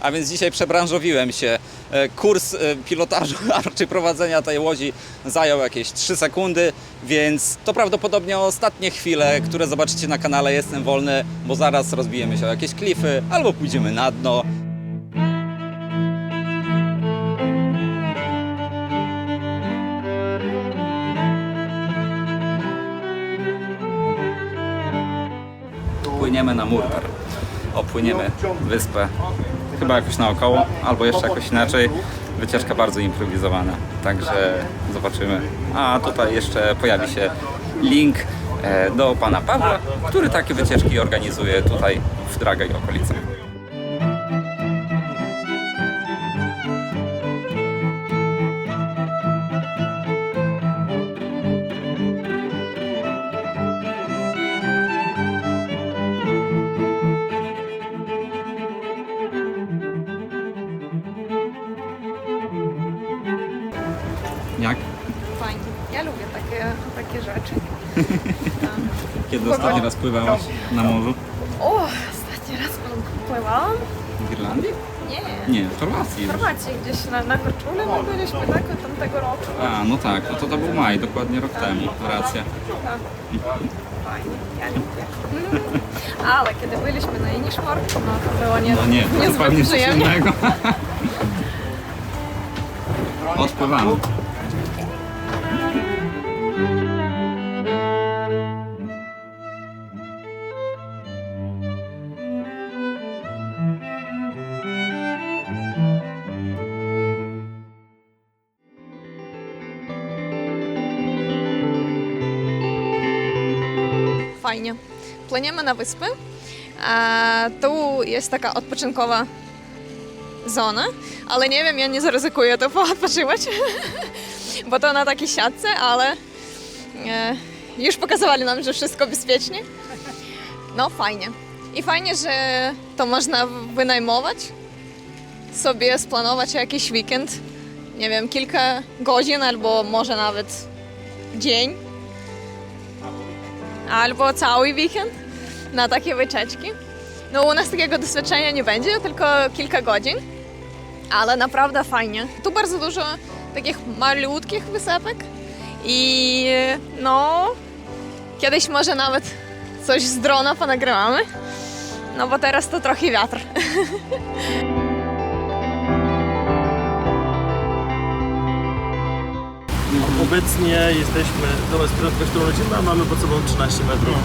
a więc dzisiaj przebranżowiłem się. E, Kurs e, pilotażu, raczej prowadzenia tej łodzi zajął jakieś 3 sekundy, więc to prawdopodobnie ostatnie chwile, które zobaczycie na kanale Jestem Wolny, bo zaraz rozbijemy się o jakieś klify albo pójdziemy na dno. Płyniemy na Murter. Opłyniemy wyspę chyba jakoś naokoło, albo jeszcze jakoś inaczej. Wycieczka bardzo improwizowana, także zobaczymy. A tutaj jeszcze pojawi się link e, do pana Pawła, który takie wycieczki organizuje tutaj w Draga i. ostatni raz pływałaś na morzu? O, ostatni raz pływałam? W Irlandii? Nie. Nie, w Chorwacji. W Chorwacji gdzieś na, na Korczule my byliśmy tak od tamtego roku. A, no tak, no to to był maj, dokładnie rok temu, racja. Tak. Fajnie, ja lubię. Mm. Ale kiedy byliśmy na Inishmore, no to było nie, No nie, to zupełnie coś przyjemnie. innego. Odpływamy. Pleniemy na wyspy. A, tu jest taka odpoczynkowa zona, ale nie wiem, ja nie zaryzykuję tu poodpoczywać, bo to na takiej siatce, ale e, już pokazywali nam, że wszystko bezpiecznie. No fajnie. I fajnie, że to można wynajmować, sobie splanować jakiś weekend, nie wiem, kilka godzin albo może nawet dzień albo cały weekend na takie wycieczki. No u nas takiego doświadczenia nie będzie, tylko kilka godzin, ale naprawdę fajnie. Tu bardzo dużo takich malutkich wysepek i no kiedyś może nawet coś z drona ponagrywamy, no bo teraz to trochę wiatr. Obecnie jesteśmy, to jest prędkość, którą lecimy, a mamy pod sobą 13 metrów,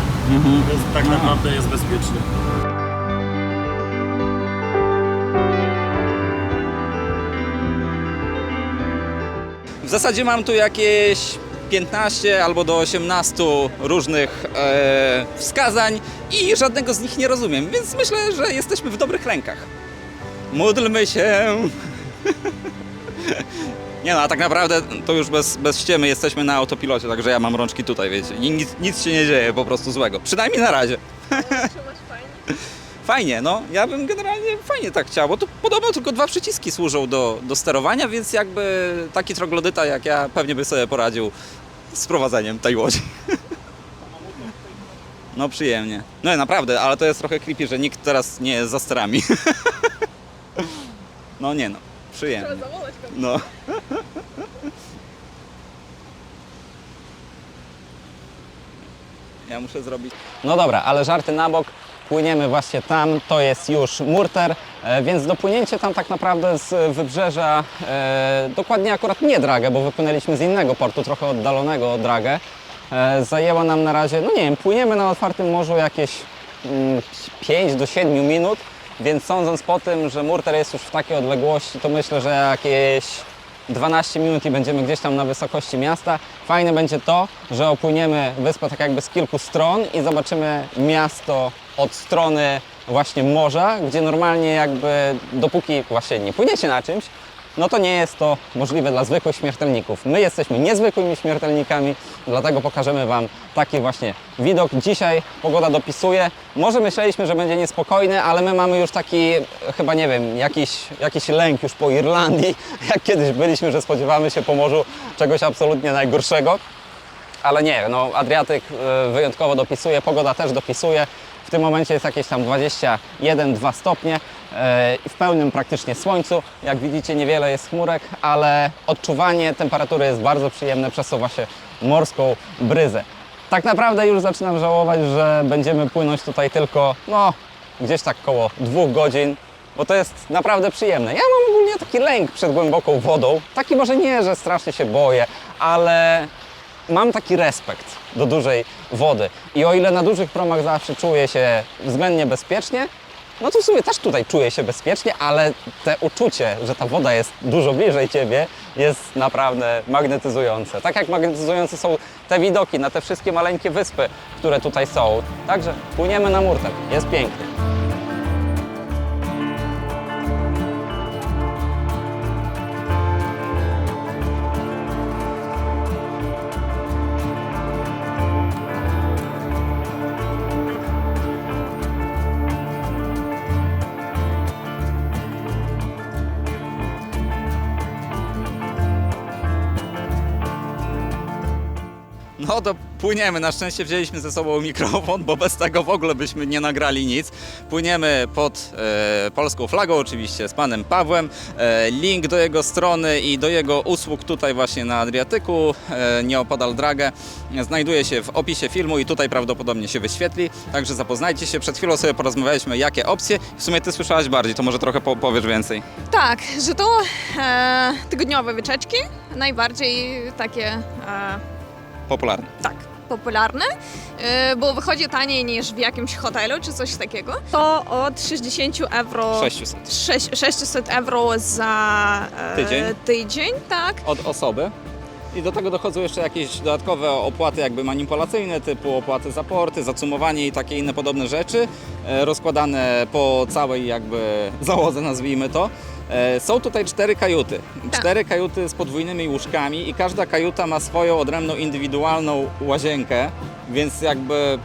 więc tak naprawdę jest bezpiecznie. W zasadzie mam tu jakieś 15 albo do 18 różnych e, wskazań i żadnego z nich nie rozumiem, więc myślę, że jesteśmy w dobrych rękach. Módlmy się. Nie no, a tak naprawdę to już bez, bez ściemy jesteśmy na autopilocie, także ja mam rączki tutaj, wiecie. I nic, nic się nie dzieje po prostu złego. Przynajmniej na razie. Fajnie, no. Ja bym generalnie fajnie tak chciał, bo tu podobno tylko dwa przyciski służą do, do sterowania, więc jakby taki troglodyta jak ja pewnie by sobie poradził z prowadzeniem tej łodzi. No przyjemnie. No naprawdę, ale to jest trochę creepy, że nikt teraz nie jest za sterami. No nie no, przyjemnie. No. Ja muszę zrobić. No dobra, ale żarty na bok. Płyniemy właśnie tam, to jest już Murter, e, więc dopłynięcie tam tak naprawdę z wybrzeża, e, dokładnie akurat nie Dragę, bo wypłynęliśmy z innego portu, trochę oddalonego od Dragę, e, zajęło nam na razie, no nie wiem, płyniemy na otwartym morzu jakieś mm, 5 do 7 minut, więc sądząc po tym, że Murter jest już w takiej odległości, to myślę, że jakieś 12 minut i będziemy gdzieś tam na wysokości miasta. Fajne będzie to, że opłyniemy wyspę tak jakby z kilku stron i zobaczymy miasto od strony właśnie morza, gdzie normalnie jakby dopóki właśnie nie płyniecie na czymś, no to nie jest to możliwe dla zwykłych śmiertelników. My jesteśmy niezwykłymi śmiertelnikami, dlatego pokażemy Wam taki właśnie widok. Dzisiaj pogoda dopisuje. Może myśleliśmy, że będzie niespokojny, ale my mamy już taki, chyba nie wiem, jakiś, jakiś lęk już po Irlandii, jak kiedyś byliśmy, że spodziewamy się po morzu czegoś absolutnie najgorszego. Ale nie, no Adriatyk e, wyjątkowo dopisuje, pogoda też dopisuje. W tym momencie jest jakieś tam 21-2 stopnie, e, i w pełnym praktycznie słońcu. Jak widzicie, niewiele jest chmurek, ale odczuwanie temperatury jest bardzo przyjemne, przesuwa się morską bryzę. Tak naprawdę już zaczynam żałować, że będziemy płynąć tutaj tylko, no, gdzieś tak koło dwóch godzin, bo to jest naprawdę przyjemne. Ja mam ogólnie taki lęk przed głęboką wodą. Taki może nie, że strasznie się boję, ale mam taki respekt do dużej wody. I o ile na dużych promach zawsze czuję się względnie bezpiecznie, no to w sumie też tutaj czuję się bezpiecznie, ale te uczucie, że ta woda jest dużo bliżej ciebie, jest naprawdę magnetyzujące. Tak jak magnetyzujące są te widoki na te wszystkie maleńkie wyspy, które tutaj są. Także płyniemy na Murtel. Jest pięknie. Płyniemy. Na szczęście wzięliśmy ze sobą mikrofon, bo bez tego w ogóle byśmy nie nagrali nic. Płyniemy pod e, polską flagą oczywiście z panem Pawłem. E, link do jego strony i do jego usług tutaj właśnie na Adriatyku, e, nieopodal Dragę, znajduje się w opisie filmu i tutaj prawdopodobnie się wyświetli. Także zapoznajcie się. Przed chwilą sobie porozmawialiśmy jakie opcje. W sumie ty słyszałaś bardziej, to może trochę po, powiesz więcej. Tak, że to e, tygodniowe wycieczki, najbardziej takie, e, Popularny. tak, popularne, e, bo wychodzi taniej niż w jakimś hotelu czy coś takiego. To od 60 euro, 600. sześć- 600 euro za e, Tydzień? tydzień, tak. od osoby. I do tego dochodzą jeszcze jakieś dodatkowe opłaty jakby manipulacyjne, typu opłaty za porty, zacumowanie i takie inne podobne rzeczy, e, rozkładane po całej jakby załodze, nazwijmy to. E, Są tutaj cztery kajuty. Tak. Cztery kajuty z podwójnymi łóżkami i każda kajuta ma swoją odrębną, indywidualną łazienkę, więc jakby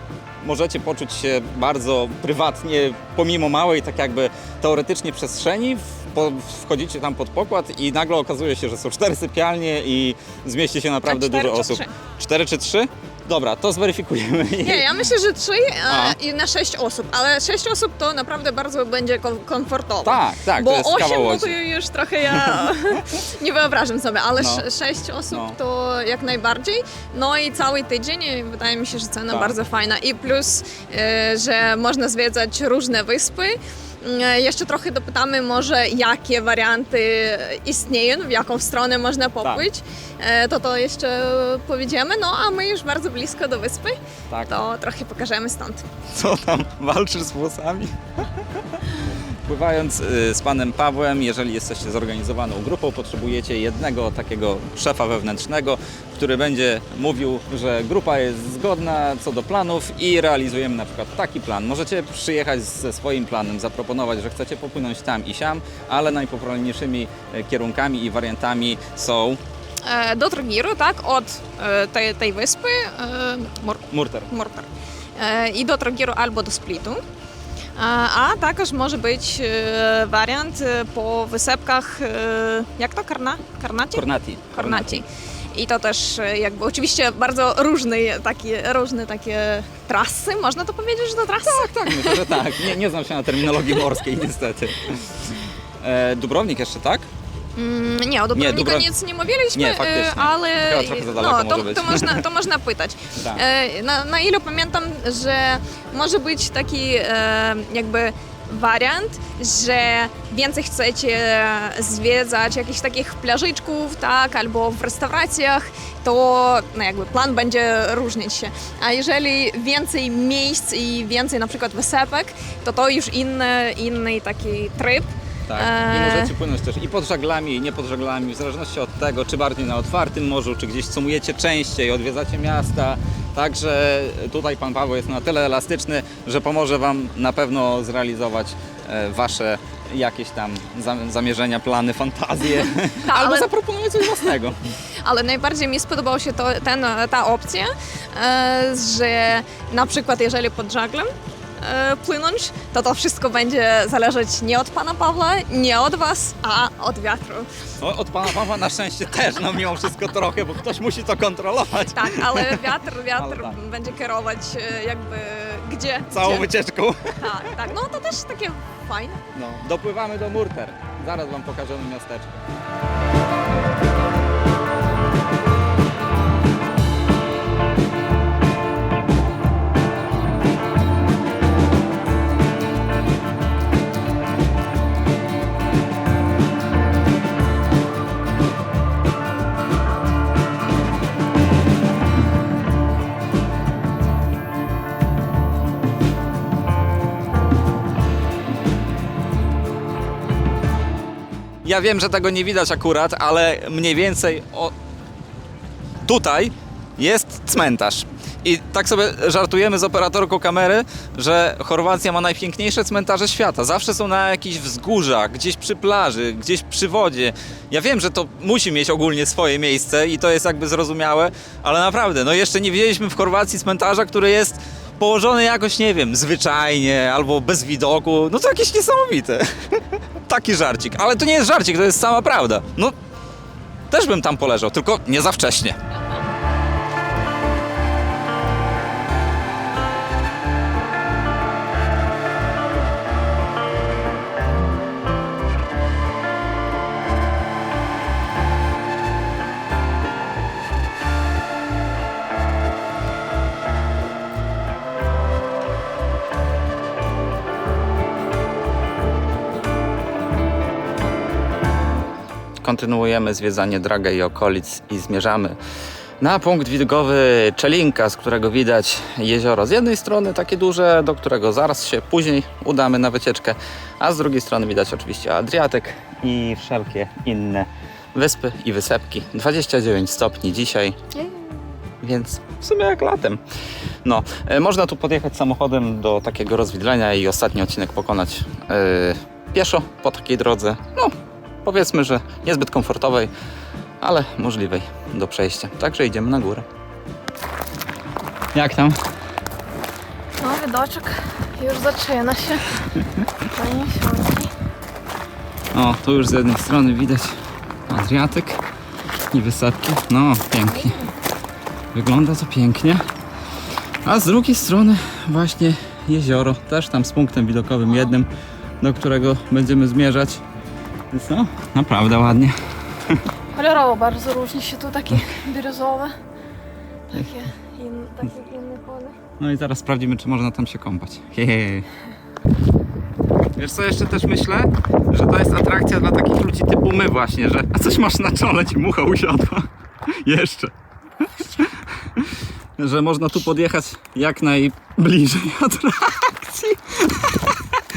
możecie poczuć się bardzo prywatnie, pomimo małej, tak jakby teoretycznie przestrzeni. Wchodzicie tam pod pokład i nagle okazuje się, że są cztery sypialnie i zmieści się naprawdę cztery dużo osób. Cztery czy trzy? Dobra, to zweryfikujemy. Nie, ja myślę, że trzy A. e, i na sześć osób, ale sześć osób to naprawdę bardzo będzie kom- komfortowo. Tak, tak, Bo to jest kawał osiem, no to już trochę ja nie wyobrażam sobie, ale No. sze- sześć osób No. to jak najbardziej. No i cały tydzień i wydaje mi się, że cena Tak. bardzo fajna. I plus, e, że można zwiedzać różne wyspy. E, Jeszcze trochę dopytamy może, jakie warianty istnieją, w jaką stronę można popłyć. E, To to jeszcze powiedziemy, no a my już bardzo blisko do wyspy, Tak. to trochę pokażemy stąd. Co tam, walczysz z włosami? Pływając y, z panem Pawłem, jeżeli jesteście zorganizowaną grupą, potrzebujecie jednego takiego szefa wewnętrznego, który będzie mówił, że grupa jest zgodna co do planów i realizujemy na przykład taki plan. Możecie przyjechać ze swoim planem, zaproponować, że chcecie popłynąć tam i siam, ale najpopularniejszymi e, kierunkami i wariantami są E, Do Trogiru, tak, od e, tej, tej wyspy, e, Mur- Murter. Murter. I do Trogiru albo do Splitu. A, a також może być e, wariant e, po wysepkach, e, jak to, Karna? Karnaci? Kornati. Kornaci. I to też e, jakby oczywiście bardzo różne takie, różne takie trasy, można to powiedzieć, że to trasy? Tak, myślę, że tak. Nie, nie znam się na terminologii morskiej niestety. E, Dubrownik jeszcze, tak? Mm, Nie, o Dubrovniku Dubrow- nic nie mówiliśmy, Nie, e, faktycznie. ale Chyba trochę za daleko no, to, może być. to, można, to można pytać. Tak. E, Na, na ile pamiętam, że może być taki e, jakby wariant, że więcej chcecie zwiedzać jakichś takich plażyczków, tak, albo w restauracjach, to no jakby plan będzie różnić się. A jeżeli więcej miejsc i więcej na przykład wysepek, to to już inny, inny taki tryb. Tak. I E, możecie płynąć też i pod żaglami, i nie pod żaglami, w zależności od tego, czy bardziej na otwartym morzu, czy gdzieś sumujecie częściej, odwiedzacie miasta. Także tutaj pan Paweł jest na tyle elastyczny, że pomoże wam na pewno zrealizować e, wasze jakieś tam zam- zamierzenia, plany, fantazje, Tak, albo ale- zaproponować coś własnego. ale najbardziej mi spodobała się to, ten, ta opcja, e, że na przykład jeżeli pod żaglem e, płynąć, to to wszystko będzie zależeć nie od pana Pawła, nie od was, a od wiatru. No, od pana Pawła na szczęście też, no mimo wszystko trochę, bo ktoś musi to kontrolować. Tak, ale wiatr, wiatr Ale tak. będzie kierować e, jakby Gdzie? całą Gdzie? wycieczką. Tak, tak, no to też takie fajne. No, dopływamy do Murter. Zaraz Wam pokażemy miasteczko. Ja wiem, że tego nie widać akurat, ale mniej więcej o... tutaj jest cmentarz. I tak sobie żartujemy z operatorką kamery, że Chorwacja ma najpiękniejsze cmentarze świata. Zawsze są na jakichś wzgórzach, gdzieś przy plaży, gdzieś przy wodzie. Ja wiem, że to musi mieć ogólnie swoje miejsce i to jest jakby zrozumiałe, ale naprawdę, no jeszcze nie widzieliśmy w Chorwacji cmentarza, który jest położony jakoś, nie wiem, zwyczajnie albo bez widoku. No to jakieś niesamowite. Taki żarcik. Ale to nie jest żarcik, to jest sama prawda. No, też bym tam poleżał, tylko nie za wcześnie. Kontynuujemy zwiedzanie Draga i okolic i zmierzamy na punkt widokowy Czelinka, z którego widać jezioro z jednej strony takie duże, do którego zaraz się później udamy na wycieczkę, a z drugiej strony widać oczywiście Adriatyk i wszelkie inne wyspy i wysepki. 29 stopni dzisiaj, więc w sumie jak latem. No, e, można tu podjechać samochodem do takiego rozwidlenia i ostatni odcinek pokonać e, pieszo po takiej drodze. No, powiedzmy, że niezbyt komfortowej, ale możliwej do przejścia. Także idziemy na górę. Jak tam? No, widoczek już zaczyna się. Fajnie, siądzi. O, tu już z jednej strony widać Adriatyk i wysepki. No, pięknie. Wygląda to pięknie. A z drugiej strony właśnie jezioro, też tam z punktem widokowym jednym, do którego będziemy zmierzać. Co? Naprawdę ładnie. Kolorowo bardzo różni się tu takie tak. birozowe, tak. takie, in, takie inne pole. No i zaraz sprawdzimy, czy można tam się kąpać. Hehehe. Wiesz co, jeszcze też myślę, że to jest atrakcja dla takich ludzi typu my właśnie, że a coś masz na czole, ci mucha usiadła. jeszcze. że można tu podjechać jak najbliżej atrakcji.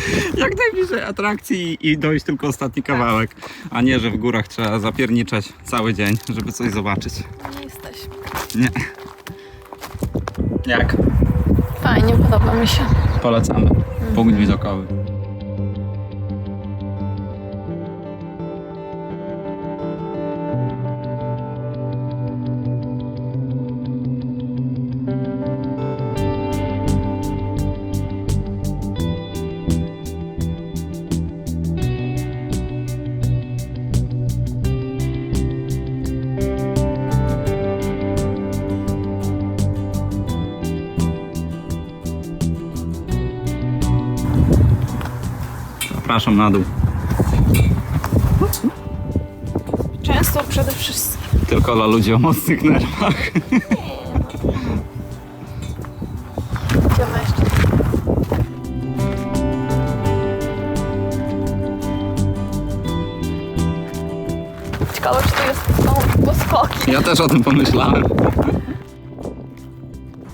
jak najbliżej atrakcji i dojść tylko ostatni kawałek, a nie, że w górach trzeba zapierniczać cały dzień, żeby coś zobaczyć. Nie jesteśmy. Nie. Jak? Fajnie, podoba mi się. Polecamy. Punkt widokowy. Zapraszam na dół. Często przede wszystkim. Tylko dla ludzi o mocnych nerwach. Idziemy jeszcze. Ciekawe, czy to jest są poskoki. Ja też o tym pomyślałem.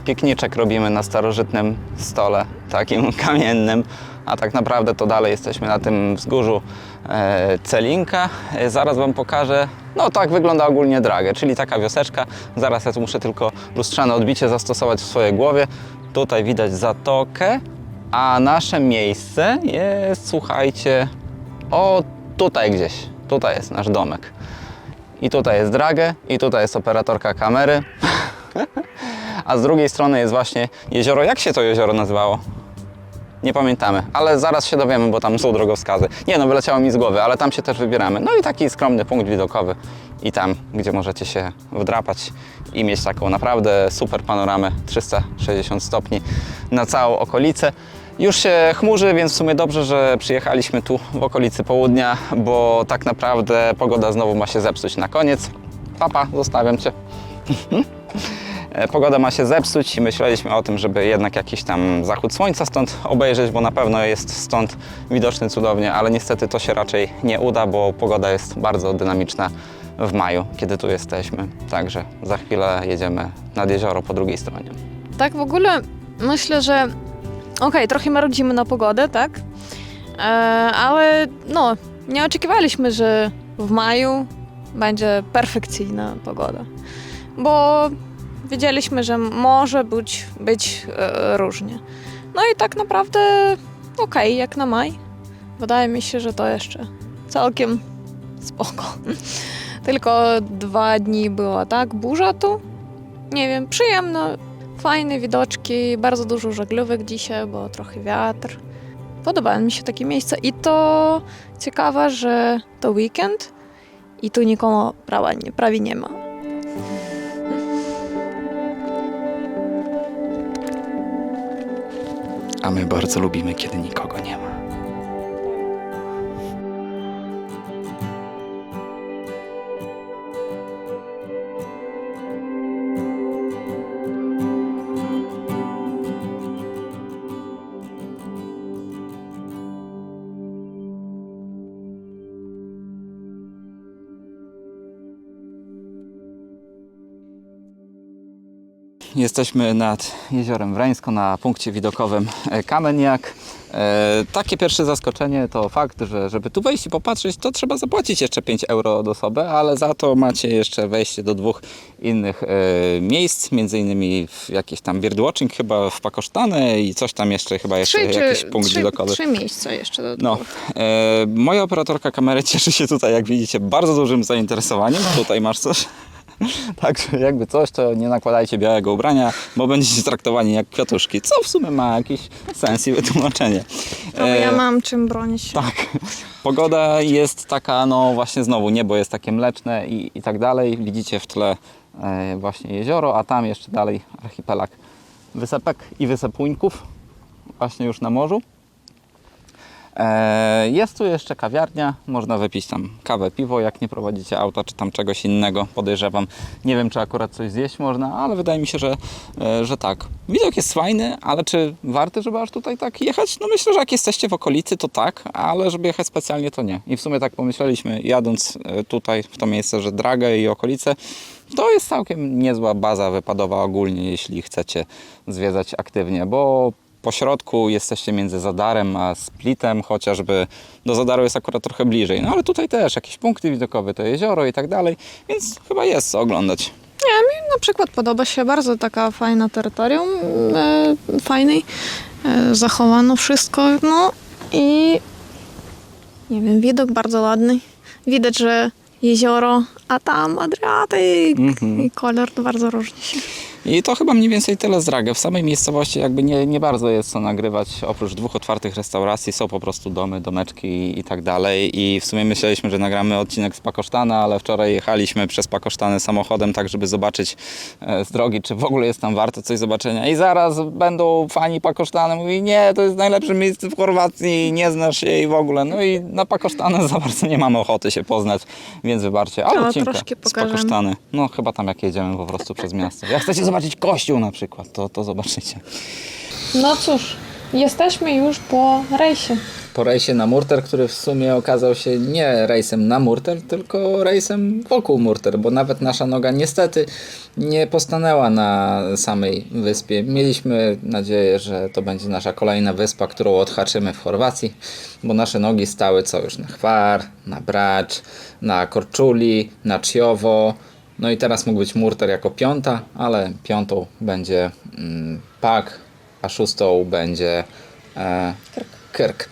Pikniczek robimy na starożytnym stole, takim kamiennym, a tak naprawdę to dalej jesteśmy na tym wzgórzu e, Celinka. E, zaraz Wam pokażę, no tak wygląda ogólnie Dragę, czyli taka wioseczka. Zaraz ja tu muszę tylko lustrzane odbicie zastosować w swojej głowie. Tutaj widać zatokę, a nasze miejsce jest, słuchajcie, o tutaj gdzieś. Tutaj jest nasz domek. I tutaj jest dragę, i tutaj jest operatorka kamery. A z drugiej strony jest właśnie jezioro. Jak się to jezioro nazywało? Nie pamiętamy, ale zaraz się dowiemy, bo tam są drogowskazy. Nie no, wyleciało mi z głowy, ale tam się też wybieramy. No i taki skromny punkt widokowy i tam, gdzie możecie się wdrapać i mieć taką naprawdę super panoramę 360 stopni na całą okolicę. Już się chmurzy, więc w sumie dobrze, że przyjechaliśmy tu w okolicy południa, bo tak naprawdę pogoda znowu ma się zepsuć na koniec. Papa, zostawiam Cię. E, Pogoda ma się zepsuć i myśleliśmy o tym, żeby jednak jakiś tam zachód słońca stąd obejrzeć, bo na pewno jest stąd widoczny cudownie, ale niestety to się raczej nie uda, bo pogoda jest bardzo dynamiczna w maju, kiedy tu jesteśmy. Także za chwilę jedziemy nad jezioro po drugiej stronie. Tak w ogóle myślę, że okej, trochę marudzimy na pogodę, tak? E, ale no, nie oczekiwaliśmy, że w maju będzie perfekcyjna pogoda. Bo wiedzieliśmy, że może być, być e, różnie. No i tak naprawdę okej, jak na maj. Wydaje mi się, że to jeszcze całkiem spoko. Tylko dwa dni była tak burza tu. Nie wiem, przyjemno, fajne widoczki, bardzo dużo żaglówek dzisiaj, bo trochę wiatr. Podobają mi się takie miejsca i to ciekawe, że to weekend i tu nie, prawie nie ma. A my bardzo lubimy, kiedy nikogo nie ma. Jesteśmy nad jeziorem Wrańsko na punkcie widokowym e, Kameniak. E, takie pierwsze zaskoczenie to fakt, że żeby tu wejść i popatrzeć, to trzeba zapłacić jeszcze 5 euro od osoby, ale za to macie jeszcze wejście do dwóch innych e, miejsc, między innymi w jakieś tam birdwatching chyba w Pakosztane i coś tam jeszcze chyba jeszcze jakiś punkt trzy, widokowy. trzy miejsca jeszcze do No, e, moja operatorka kamery cieszy się tutaj, jak widzicie, bardzo dużym zainteresowaniem. Tutaj masz coś. Także jakby coś, to nie nakładajcie białego ubrania, bo będziecie traktowani jak kwiatuszki, co w sumie ma jakiś sens i wytłumaczenie. Ale ja E, mam czym bronić się. tak. Pogoda jest taka, no właśnie znowu, niebo jest takie mleczne i, i tak dalej. Widzicie w tle e, właśnie jezioro, a tam jeszcze dalej archipelag wysepek i wysepuńków, właśnie już na morzu. E, Jest tu jeszcze kawiarnia, można wypić tam kawę, piwo, jak nie prowadzicie auta, czy tam czegoś innego, podejrzewam. Nie wiem, czy akurat coś zjeść można, ale wydaje mi się, że, e, że tak. Widok jest fajny, ale czy warty, żeby aż tutaj tak jechać? No myślę, że jak jesteście w okolicy, to tak, ale żeby jechać specjalnie, to nie. I w sumie tak pomyśleliśmy, jadąc e, tutaj w to miejsce, że Dragę i okolice, to jest całkiem niezła baza wypadowa ogólnie, jeśli chcecie zwiedzać aktywnie, bo po środku jesteście między Zadarem a Splitem, chociażby do Zadaru jest akurat trochę bliżej. No ale tutaj też jakieś punkty widokowe, to jezioro i tak dalej, więc chyba jest co oglądać. Nie, mi na przykład podoba się bardzo taka fajna terytorium, e, fajnej, e, zachowano wszystko, no i nie wiem, widok bardzo ładny. Widać, że jezioro, a tam Adriatyk Mhm. i kolor bardzo różni się. I to chyba mniej więcej tyle z Dragę. W samej miejscowości jakby nie, nie bardzo jest co nagrywać. Oprócz dwóch otwartych restauracji są po prostu domy, domeczki i, i tak dalej. I w sumie myśleliśmy, że nagramy odcinek z Pakosztana, ale wczoraj jechaliśmy przez Pakosztany samochodem, tak żeby zobaczyć e, z drogi, czy w ogóle jest tam warte coś zobaczenia. I zaraz będą fani Pakosztana mówi, nie, to jest najlepsze miejsce w Chorwacji, nie znasz jej w ogóle. No i na Pakosztany za bardzo nie mamy ochoty się poznać, więc wybaczcie. Ale Ale odcinka z. Pakosztany. No chyba tam jak jedziemy po prostu przez miasto. Jak chcecie zobaczyć kościół na przykład, to, to zobaczycie. No cóż, jesteśmy już po rejsie. Po rejsie na Murter, który w sumie okazał się nie rejsem na Murter, tylko rejsem wokół Murter, bo nawet nasza noga niestety nie postanęła na samej wyspie. Mieliśmy nadzieję, że to będzie nasza kolejna wyspa, którą odhaczymy w Chorwacji, bo nasze nogi stały co już na Chwar, na Bracz, na Korczuli, na Czjowo, no i teraz mógł być Murter jako piąta, ale piątą będzie mm, Pak, a szóstą będzie e, Kirk.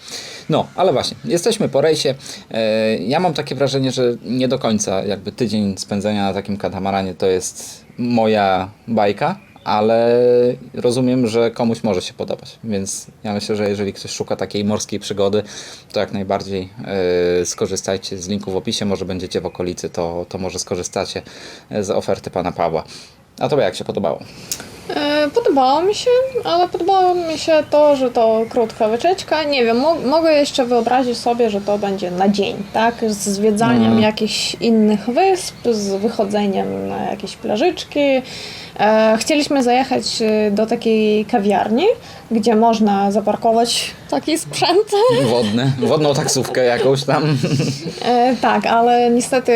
No, ale właśnie, jesteśmy po rejsie. E, ja mam takie wrażenie, że nie do końca jakby tydzień spędzenia na takim katamaranie to jest moja bajka, ale rozumiem, że komuś może się podobać. Więc ja myślę, że jeżeli ktoś szuka takiej morskiej przygody, to jak najbardziej e, skorzystajcie z linku w opisie. Może będziecie w okolicy, to, to może skorzystacie z oferty pana Pawła. A tobie jak się podobało? E, Podobało mi się, ale podobało mi się to, że to krótka wycieczka. Nie wiem, mo- mogę jeszcze wyobrazić sobie, że to będzie na dzień, tak? Z zwiedzaniem jakichś innych wysp, z wychodzeniem na jakieś plażyczki. E, chcieliśmy zajechać e, do takiej kawiarni, gdzie można zaparkować taki sprzęt. Wodny, wodną taksówkę jakąś tam. E, tak, ale niestety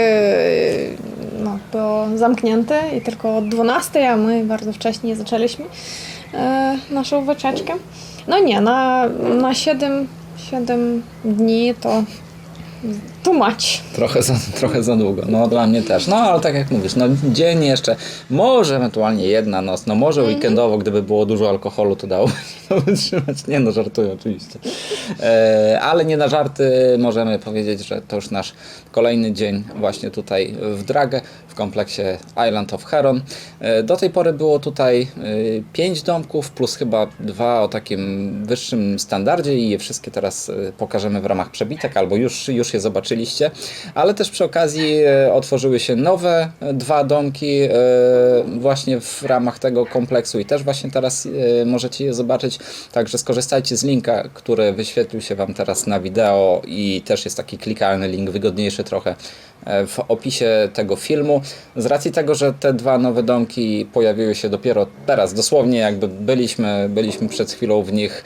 no, było zamknięte i tylko o 12, a my bardzo wcześnie zaczęliśmy e, naszą wycieczkę. No nie, na, na 7, 7 dni to tłumacz. Trochę za, trochę za długo. No dla mnie też. No ale tak jak mówisz, no dzień jeszcze, może ewentualnie jedna noc, no może weekendowo, gdyby było dużo alkoholu, to dałoby się to wytrzymać. Nie no, żartuję oczywiście. E, ale nie na żarty możemy powiedzieć, że to już nasz kolejny dzień właśnie tutaj w Dragę, w kompleksie Island of Heron. E, do tej pory było tutaj e, pięć domków, plus chyba dwa o takim wyższym standardzie i je wszystkie teraz e, pokażemy w ramach przebitek, albo już, już je zobaczyliście. Ale też przy okazji e, otworzyły się nowe e, dwa domki e, właśnie w ramach tego kompleksu i też właśnie teraz możecie je zobaczyć. Także skorzystajcie z linka, który wyświetlił się Wam teraz na wideo i też jest taki klikalny link, wygodniejszy trochę w opisie tego filmu. Z racji tego, że te dwa nowe domki pojawiły się dopiero teraz, dosłownie jakby byliśmy, byliśmy przed chwilą w nich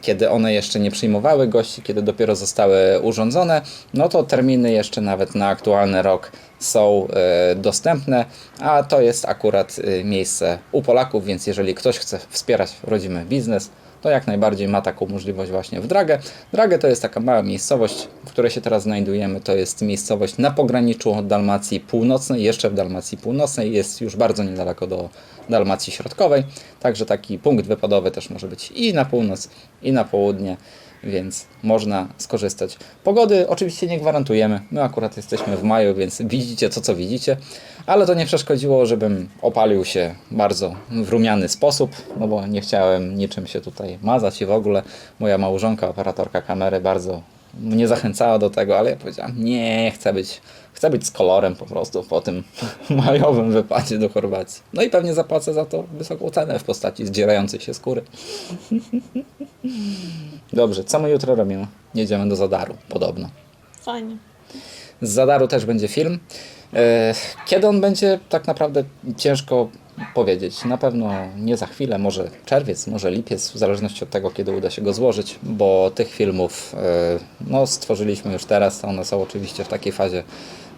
kiedy one jeszcze nie przyjmowały gości, kiedy dopiero zostały urządzone, no to terminy jeszcze nawet na aktualny rok są e, dostępne, a to jest akurat e, miejsce u Polaków, więc jeżeli ktoś chce wspierać rodzimy biznes, to jak najbardziej ma taką możliwość właśnie w Dragę. Dragę to jest taka mała miejscowość, w której się teraz znajdujemy. To jest miejscowość na pograniczu od Dalmacji Północnej, jeszcze w Dalmacji Północnej, jest już bardzo niedaleko do Dalmacji Środkowej, także taki punkt wypadowy też może być i na północ, i na południe, więc można skorzystać. Pogody oczywiście nie gwarantujemy, my akurat jesteśmy w maju, więc widzicie to, co widzicie, ale to nie przeszkodziło, żebym opalił się bardzo w rumiany sposób, no bo nie chciałem niczym się tutaj mazać i w ogóle. Moja małżonka, operatorka kamery bardzo mnie zachęcała do tego, ale ja powiedziałam, nie, chcę być, chcę być z kolorem po prostu po tym majowym wypadzie do Chorwacji. No i pewnie zapłacę za to wysoką cenę w postaci zdzierającej się skóry. Dobrze, co my jutro robimy? Jedziemy do Zadaru, podobno. Fajnie. Z Zadaru też będzie film. E, Kiedy on będzie, tak naprawdę ciężko powiedzieć. Na pewno nie za chwilę, może czerwiec, może lipiec, w zależności od tego, kiedy uda się go złożyć, bo tych filmów e, no, stworzyliśmy już teraz. One są oczywiście w takiej fazie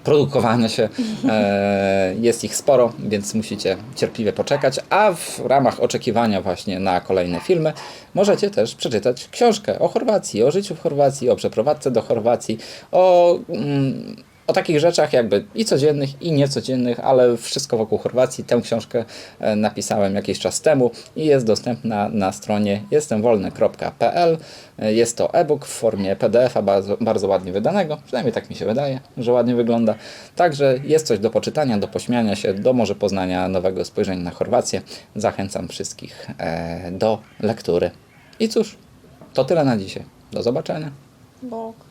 produkowania się. E, Jest ich sporo, więc musicie cierpliwie poczekać. A w ramach oczekiwania właśnie na kolejne filmy możecie też przeczytać książkę o Chorwacji, o życiu w Chorwacji, o przeprowadzce do Chorwacji, o mm, o takich rzeczach jakby i codziennych, i niecodziennych, ale wszystko wokół Chorwacji. Tę książkę e, napisałem jakiś czas temu i jest dostępna na stronie jestemwolny.pl. E, Jest to e-book w formie PDF-a bardzo, bardzo ładnie wydanego, przynajmniej tak mi się wydaje, że ładnie wygląda. Także jest coś do poczytania, do pośmiania się, do może poznania nowego spojrzenia na Chorwację. Zachęcam wszystkich e, do lektury. I cóż, to tyle na dzisiaj. Do zobaczenia. Bok.